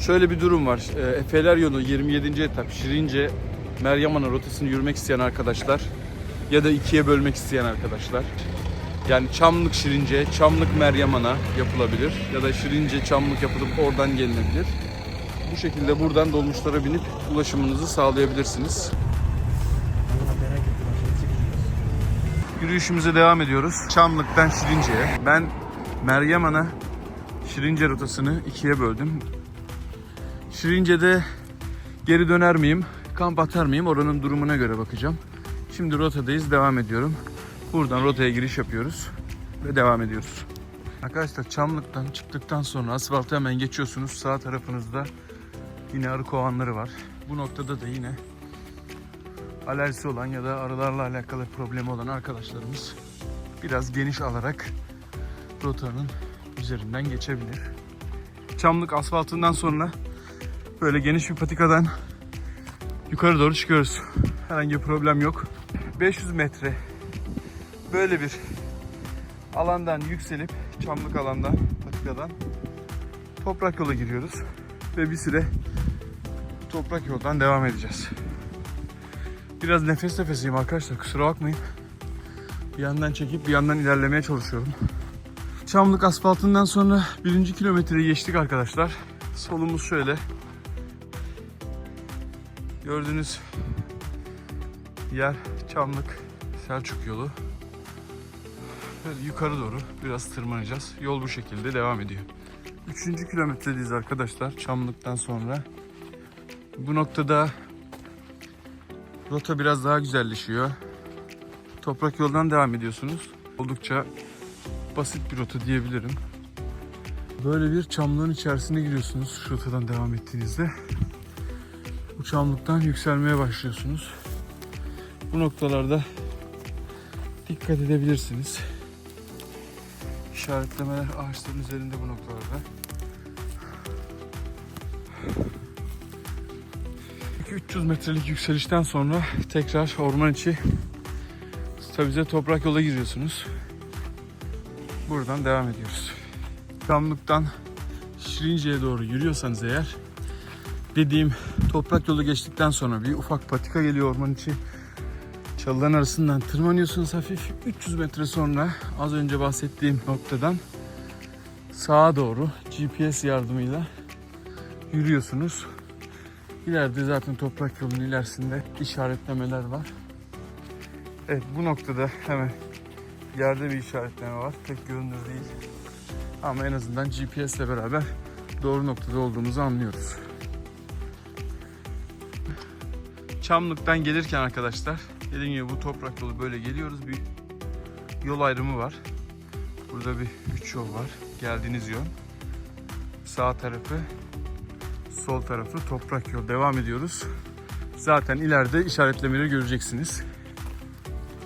Şöyle bir durum var. E, Efeler yolu 27. etap Şirince Meryem Ana rotasını yürümek isteyen arkadaşlar ya da ikiye bölmek isteyen arkadaşlar. Yani Çamlık Şirince, Çamlık Meryem Ana yapılabilir ya da Şirince Çamlık yapılıp oradan gelinebilir. Bu şekilde buradan dolmuşlara binip ulaşımınızı sağlayabilirsiniz. Yürüyüşümüze devam ediyoruz. Çamlık'tan Şirince'ye. Ben Meryem Ana Şirince rotasını ikiye böldüm. Şirince'de geri döner miyim, kamp atar mıyım oranın durumuna göre bakacağım. Şimdi rotadayız, devam ediyorum. Buradan rotaya giriş yapıyoruz ve devam ediyoruz. Arkadaşlar Çamlık'tan çıktıktan sonra asfaltı hemen geçiyorsunuz. Sağ tarafınızda yine arı kovanları var. Bu noktada da yine alerjisi olan ya da arılarla alakalı problemi olan arkadaşlarımız biraz geniş alarak rotanın üzerinden geçebilir. Çamlık asfaltından sonra böyle geniş bir patikadan yukarı doğru çıkıyoruz. Herhangi bir problem yok. 500 metre böyle bir alandan yükselip çamlık alandan, patikadan toprak yola giriyoruz. Ve bir süre toprak yoldan devam edeceğiz. Biraz nefes nefeseyim arkadaşlar kusura bakmayın. Bir yandan çekip bir yandan ilerlemeye çalışıyorum. Çamlık asfaltından sonra birinci kilometreyi geçtik arkadaşlar. Solumuz şöyle. Gördüğünüz yer Çamlık Selçuk yolu. Böyle yukarı doğru biraz tırmanacağız. Yol bu şekilde devam ediyor. Üçüncü kilometredeyiz arkadaşlar Çamlık'tan sonra. Bu noktada rota biraz daha güzelleşiyor. Toprak yoldan devam ediyorsunuz. Oldukça basit bir rota diyebilirim. Böyle bir çamlığın içerisine giriyorsunuz şu rotadan devam ettiğinizde. Çamlıktan yükselmeye başlıyorsunuz. Bu noktalarda dikkat edebilirsiniz. İşaretlemeler ağaçların üzerinde bu noktalarda. 300 metrelik yükselişten sonra tekrar orman içi stabilize toprak yola giriyorsunuz. Buradan devam ediyoruz. Çamlık'tan Şirince'ye doğru yürüyorsanız eğer dediğim toprak yolu geçtikten sonra bir ufak patika geliyor orman içi. Çalıların arasından tırmanıyorsunuz hafif. 300 metre sonra az önce bahsettiğim noktadan sağa doğru GPS yardımıyla yürüyorsunuz. İleride zaten toprak yolunun ilerisinde işaretlemeler var. Evet bu noktada hemen yerde bir işaretleme var. Pek görünür değil. Ama en azından GPS ile beraber doğru noktada olduğumuzu anlıyoruz. Çamlık'tan gelirken arkadaşlar dediğim gibi bu toprak yolu böyle geliyoruz. Bir yol ayrımı var. Burada bir üç yol var. Geldiğiniz yol. Sağ tarafı, sol tarafı toprak yol. Devam ediyoruz. Zaten ileride işaretlemeleri göreceksiniz.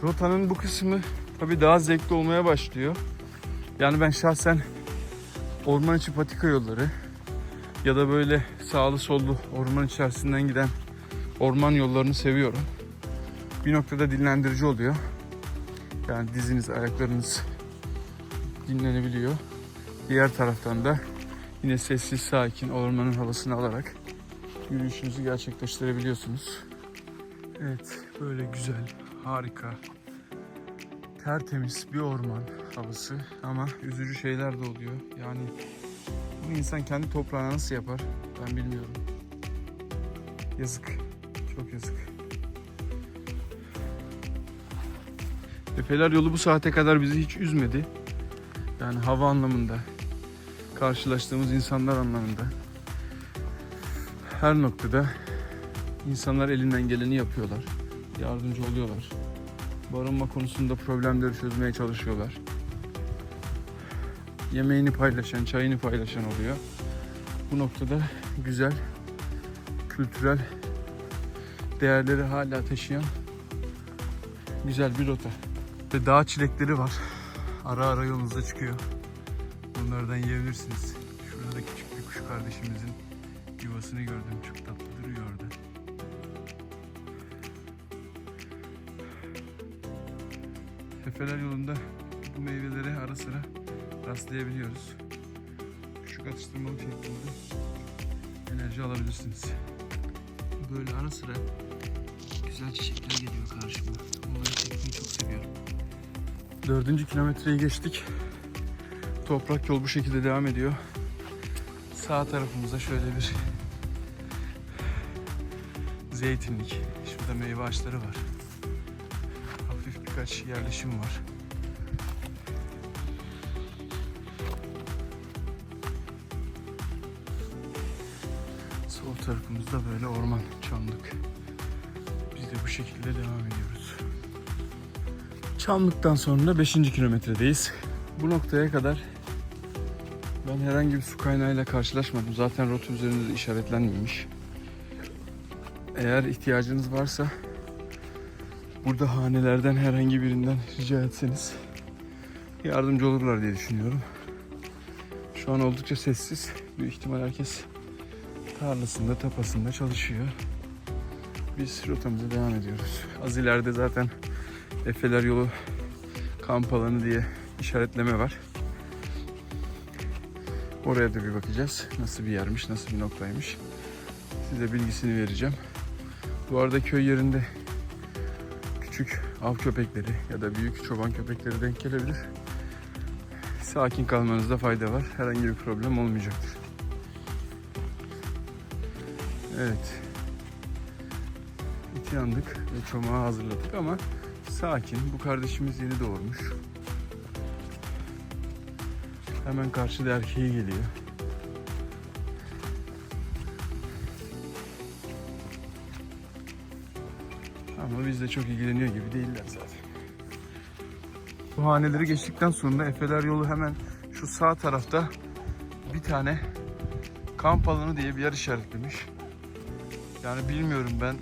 Rotanın bu kısmı tabii daha zevkli olmaya başlıyor. Yani ben şahsen orman içi patika yolları ya da böyle sağlı sollu orman içerisinden giden orman yollarını seviyorum. Bir noktada dinlendirici oluyor. Yani diziniz, ayaklarınız dinlenebiliyor. Diğer taraftan da yine sessiz, sakin ormanın havasını alarak yürüyüşünüzü gerçekleştirebiliyorsunuz. Evet, böyle güzel, harika, tertemiz bir orman havası ama üzücü şeyler de oluyor. Yani bunu insan kendi toprağına nasıl yapar ben bilmiyorum. Yazık. Çok yazık. Efeler yolu bu saate kadar bizi hiç üzmedi. Yani hava anlamında, karşılaştığımız insanlar anlamında. Her noktada insanlar elinden geleni yapıyorlar. Yardımcı oluyorlar. Barınma konusunda problemleri çözmeye çalışıyorlar. Yemeğini paylaşan, çayını paylaşan oluyor. Bu noktada güzel, kültürel değerleri hala taşıyan güzel bir rota. Ve dağ çilekleri var. Ara ara yolunuza çıkıyor. Bunlardan yiyebilirsiniz. Şurada da küçük bir kuş kardeşimizin yuvasını gördüm. Çok tatlı duruyor orada. Tefeler yolunda bu meyvelere ara sıra rastlayabiliyoruz. Küçük atıştırmalık şeklinde mesajı alabilirsiniz. Böyle ara sıra güzel çiçekler geliyor karşıma. Onları çekmeyi çok seviyorum. Dördüncü kilometreyi geçtik. Toprak yol bu şekilde devam ediyor. Sağ tarafımızda şöyle bir zeytinlik. Şurada meyve ağaçları var. Hafif birkaç yerleşim var. Sol tarafımızda böyle orman, çamlık. Bu şekilde devam ediyoruz. Çamlık'tan sonra 5. kilometredeyiz. Bu noktaya kadar ben herhangi bir su kaynağıyla karşılaşmadım. Zaten rota üzerinde de işaretlenmemiş. Eğer ihtiyacınız varsa burada hanelerden herhangi birinden rica etseniz yardımcı olurlar diye düşünüyorum. Şu an oldukça sessiz. Büyük ihtimal herkes tarlasında, tapasında çalışıyor. Biz rotamıza devam ediyoruz. Az ileride zaten Efeler yolu kamp alanı diye işaretleme var. Oraya da bir bakacağız. Nasıl bir yermiş, nasıl bir noktaymış. Size bilgisini vereceğim. Bu arada köy yerinde küçük av köpekleri ya da büyük çoban köpekleri denk gelebilir. Sakin kalmanızda fayda var. Herhangi bir problem olmayacaktır. Evet. İti yandık ve çomağı hazırladık ama sakin. Bu kardeşimiz yeni doğurmuş. Hemen karşıda erkeği geliyor. Ama bizle çok ilgileniyor gibi değiller zaten. Bu haneleri geçtikten sonra Efeler yolu hemen şu sağ tarafta bir tane kamp alanı diye bir yer işaretlemiş. Yani bilmiyorum ben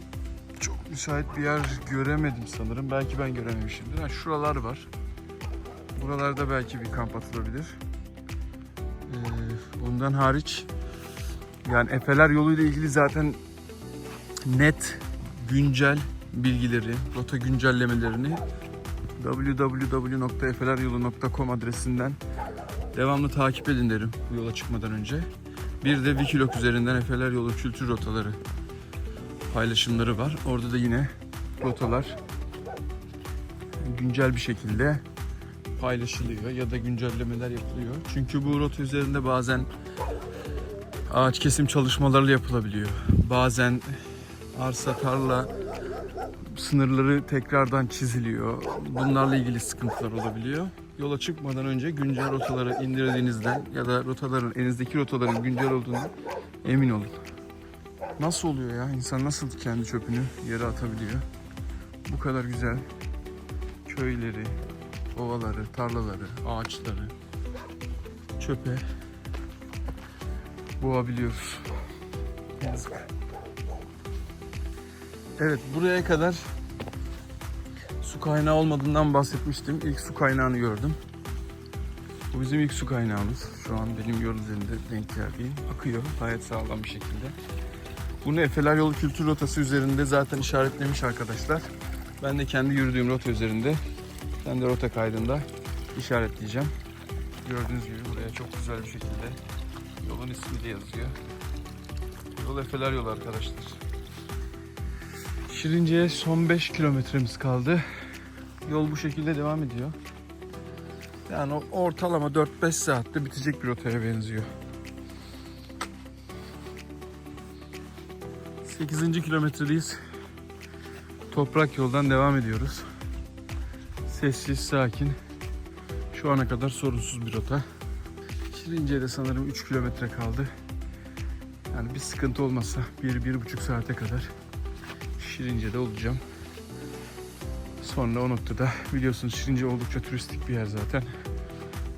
müsait bir yer göremedim sanırım. Belki ben görememişimdir. Ha, şuralar var. Buralarda belki bir kamp atılabilir. Ee, ondan hariç yani Efeler yoluyla ilgili zaten net güncel bilgileri, rota güncellemelerini www.efeleryolu.com adresinden devamlı takip edin derim bu yola çıkmadan önce. Bir de Wikilog üzerinden Efeler Yolu kültür rotaları paylaşımları var. Orada da yine rotalar güncel bir şekilde paylaşılıyor ya da güncellemeler yapılıyor. Çünkü bu rota üzerinde bazen ağaç kesim çalışmaları yapılabiliyor. Bazen arsa tarla sınırları tekrardan çiziliyor. Bunlarla ilgili sıkıntılar olabiliyor. Yola çıkmadan önce güncel rotaları indirdiğinizden ya da rotaların elinizdeki rotaların güncel olduğunu emin olun. Nasıl oluyor ya? İnsan nasıl kendi çöpünü yere atabiliyor? Bu kadar güzel köyleri, ovaları, tarlaları, ağaçları çöpe boğabiliyoruz. Yazık. Evet buraya kadar su kaynağı olmadığından bahsetmiştim. İlk su kaynağını gördüm. Bu bizim ilk su kaynağımız. Şu an benim yol üzerinde denk geldiğim akıyor gayet sağlam bir şekilde. Bunu Efeler Yolu Kültür Rotası üzerinde zaten işaretlemiş arkadaşlar. Ben de kendi yürüdüğüm rota üzerinde kendi rota kaydında işaretleyeceğim. Gördüğünüz gibi buraya çok güzel bir şekilde yolun ismi de yazıyor. Yol Efeler Yolu arkadaşlar. Şirince'ye son 5 kilometremiz kaldı. Yol bu şekilde devam ediyor. Yani ortalama 4-5 saatte bitecek bir rotaya benziyor. 8. kilometredeyiz. Toprak yoldan devam ediyoruz. Sessiz, sakin. Şu ana kadar sorunsuz bir rota. Şirince'ye de sanırım 3 kilometre kaldı. Yani bir sıkıntı olmazsa 1-1,5 saate kadar Şirince'de olacağım. Sonra o noktada biliyorsunuz Şirince oldukça turistik bir yer zaten.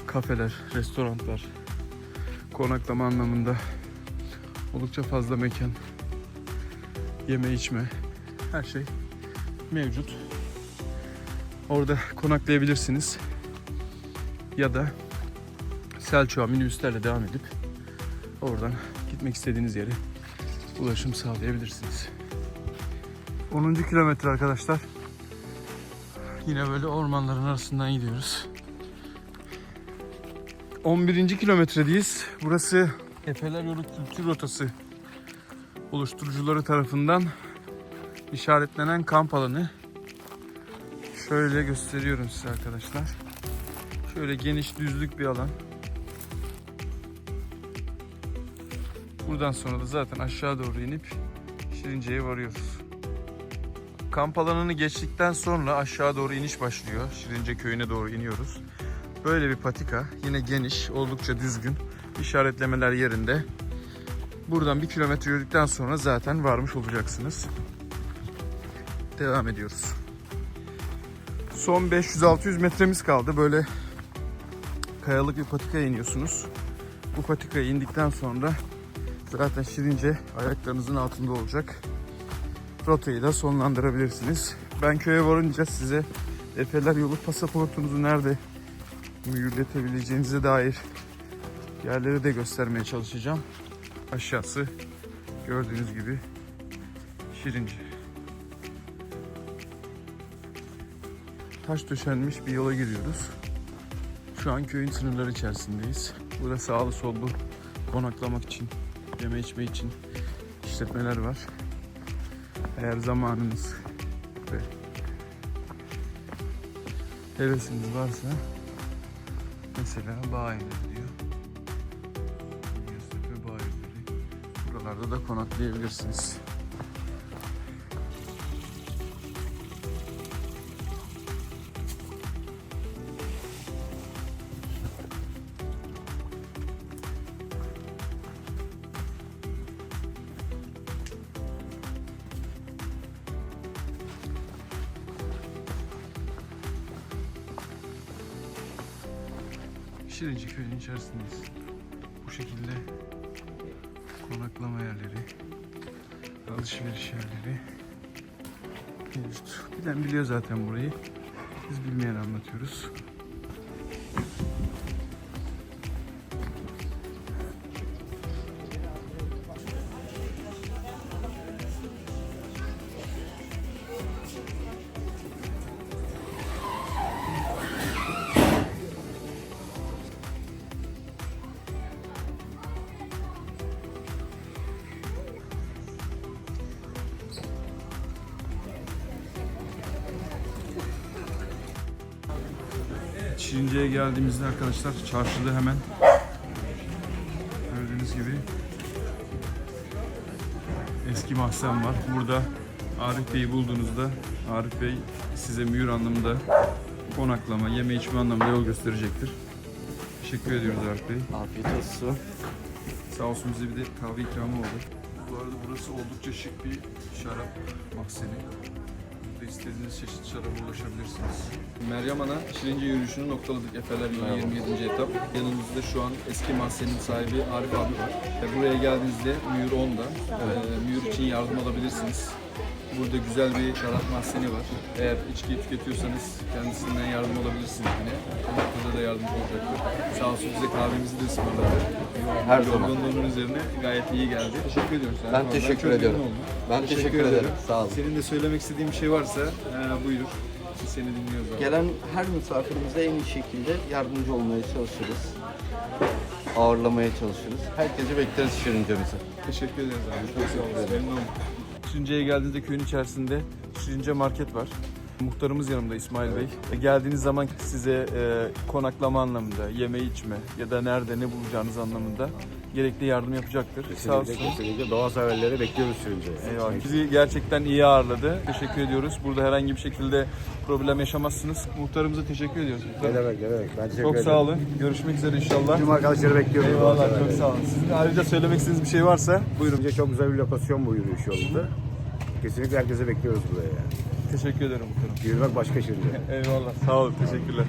Kafeler, restoranlar, konaklama anlamında oldukça fazla mekan, yeme içme, her şey mevcut. Orada konaklayabilirsiniz. Ya da Selçuk'a minibüslerle devam edip oradan gitmek istediğiniz yere ulaşım sağlayabilirsiniz. 10. kilometre arkadaşlar. Yine böyle ormanların arasından gidiyoruz. 11. kilometredeyiz. Burası Efeler Yolu Kültür Rotası oluşturucuları tarafından işaretlenen kamp alanı. Şöyle gösteriyorum size arkadaşlar. Şöyle geniş düzlük bir alan. Buradan sonra da zaten aşağı doğru inip Şirince'ye varıyoruz. Kamp alanını geçtikten sonra aşağı doğru iniş başlıyor. Şirince köyüne doğru iniyoruz. Böyle bir patika. Yine geniş, oldukça düzgün. İşaretlemeler yerinde. Buradan bir kilometre yürüdükten sonra zaten varmış olacaksınız. Devam ediyoruz. Son 500-600 metremiz kaldı. Böyle kayalık bir patikaya iniyorsunuz. Bu patikaya indikten sonra zaten Şirince ayaklarınızın altında olacak. Rotayı da sonlandırabilirsiniz. Ben köye varınca size Efeler yolu pasaportunuzu nerede mühürletebileceğinize dair yerleri de göstermeye çalışacağım. Aşağısı gördüğünüz gibi Şirince. Taş döşenmiş bir yola giriyoruz. Şu an köyün sınırları içerisindeyiz. Burada sağlı sollu konaklamak için, yeme içme için işletmeler var. Eğer zamanınız ve hevesiniz varsa mesela bağ diyor. Buralarda da konaklayabilirsiniz. Şirince köyün içerisindeyiz. Bu şekilde konaklama yerleri, alışveriş yerleri mevcut. Bilen biliyor zaten burayı. Biz bilmeyen anlatıyoruz. Şirince'ye geldiğimizde arkadaşlar çarşıda hemen gördüğünüz gibi eski mahzen var. Burada Arif Bey'i bulduğunuzda Arif Bey size mühür anlamında konaklama, yeme içme anlamında yol gösterecektir. Teşekkür ediyoruz Arif Bey. Afiyet olsun. Sağ olsun bize bir de kahve ikramı oldu. Bu arada burası oldukça şık bir şarap mahzeni. İstediğiniz çeşit şaraba ulaşabilirsiniz. Meryem Ana Şirince yürüyüşünü noktaladık. Efeler yolu 27. etap. Yanımızda şu an eski mahzenin sahibi Arif abi var. Ve buraya geldiğinizde Mühür 10'da. Ee, mühür için yardım alabilirsiniz. Burada güzel bir şarap mahzeni var. Eğer içki tüketiyorsanız kendisinden yardım alabilirsiniz yine. Bu noktada da yardımcı olacaktır. Sağ olsun bize kahvemizi de ısmarladı. Her zaman. Yorgunluğunun üzerine gayet iyi geldi. Teşekkür ediyorum sana. Ben teşekkür çok ediyorum. memnun oldum. Ben teşekkür ederim. Sağ olun. Senin de söylemek istediğin bir şey varsa ee, buyur. Biz seni dinliyoruz abi. Gelen her misafirimize en iyi şekilde yardımcı olmaya çalışırız. Ağırlamaya çalışırız. Herkesi bekleriz Şirince'mize. Teşekkür ederiz abi. Çok sağ olasın. Memnun oldum. Şirince'ye geldiğinizde köyün içerisinde Şirince Market var. Muhtarımız yanımda İsmail Bey. E, Geldiğiniz zaman size e, konaklama anlamında, yeme içme ya da nerede ne bulacağınız anlamında gerekli yardım yapacaktır. Sağ olsun. Kesinlikle, kesinlikle doğa severleri bekliyoruz Şirince'ye. Eyvallah. Bizi gerçekten iyi ağırladı. Teşekkür ediyoruz. Burada herhangi bir şekilde problem yaşamazsınız. Muhtarımıza teşekkür ediyoruz. Ne demek ne demek. Ben teşekkür Çok ederim. sağ olun. Görüşmek üzere inşallah. Tüm arkadaşları bekliyoruz. Eyvallah çok sağ olun. Sizin ayrıca söylemek istediğiniz bir şey varsa buyurun. Şirince çok güzel bir lokasyon bu yürüyüş yolunda. Kesinlikle herkese bekliyoruz buraya yani. Teşekkür ederim muhtarım. Yürümek başka Şirince. Eyvallah. Sağ olun. Teşekkürler.